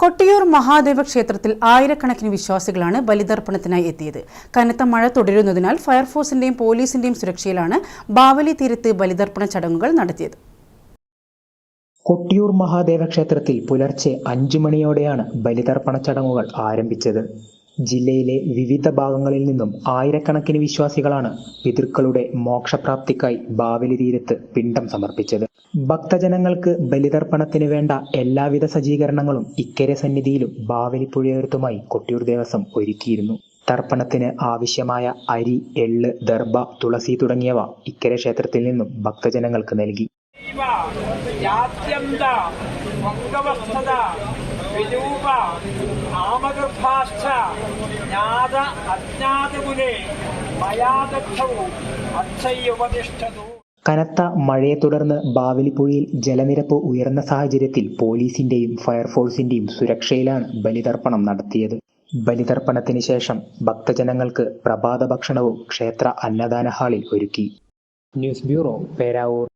കൊട്ടിയൂർ മഹാദേവ ക്ഷേത്രത്തിൽ ആയിരക്കണക്കിന് വിശ്വാസികളാണ് ബലിതർപ്പണത്തിനായി എത്തിയത്. കനത്ത മഴ തുടരുന്നതിനാൽ ഫയർഫോഴ്സിന്റെയും പോലീസിന്റെയും സുരക്ഷയിലാണ് ബാവലി തീരത്ത് ബലിതർപ്പണ ചടങ്ങുകൾ നടത്തിയത്. കൊട്ടിയൂർ മഹാദേവ ക്ഷേത്രത്തിൽ പുലർച്ചെ അഞ്ചു മണിയോടെയാണ് ബലിതർപ്പണ ചടങ്ങുകൾ ആരംഭിച്ചത്. ജില്ലയിലെ വിവിധ ഭാഗങ്ങളിൽ നിന്നും ആയിരക്കണക്കിന് വിശ്വാസികളാണ് പിതൃക്കളുടെ മോക്ഷപ്രാപ്തിക്കായി ബാവലി തീരത്ത് പിണ്ടം സമർപ്പിച്ചത്. ഭക്തജനങ്ങൾക്ക് ബലിതർപ്പണത്തിന് വേണ്ട എല്ലാവിധ സജ്ജീകരണങ്ങളും ഇക്കരെ സന്നിധിയിലും ബാവലി പുഴയോരത്തുമായി കൊട്ടിയൂർ ദേവസ്വം ഒരുക്കിയിരുന്നു. തർപ്പണത്തിന് ആവശ്യമായ അരി എള്ള് ദർഭ തുളസി തുടങ്ങിയവ ഇക്കരെ ക്ഷേത്രത്തിൽ നിന്നും ഭക്തജനങ്ങൾക്ക് നൽകി. വിരൂപ ജ്ഞാത അജ്ഞാതകുലെ കനത്ത മഴയെ തുടർന്ന് ബാവലിപ്പുഴയിൽ ജലനിരപ്പ് ഉയർന്ന സാഹചര്യത്തിൽ പോലീസിന്റെയും ഫയർഫോഴ്സിന്റെയും സുരക്ഷയിലാണ് ബലിതർപ്പണം നടത്തിയത്. ബലിതർപ്പണത്തിന് ശേഷം ഭക്തജനങ്ങൾക്ക് പ്രഭാത ഭക്ഷണവും ക്ഷേത്ര അന്നദാന ഹാളിൽ ഒരുക്കി. News bureau Peravoor.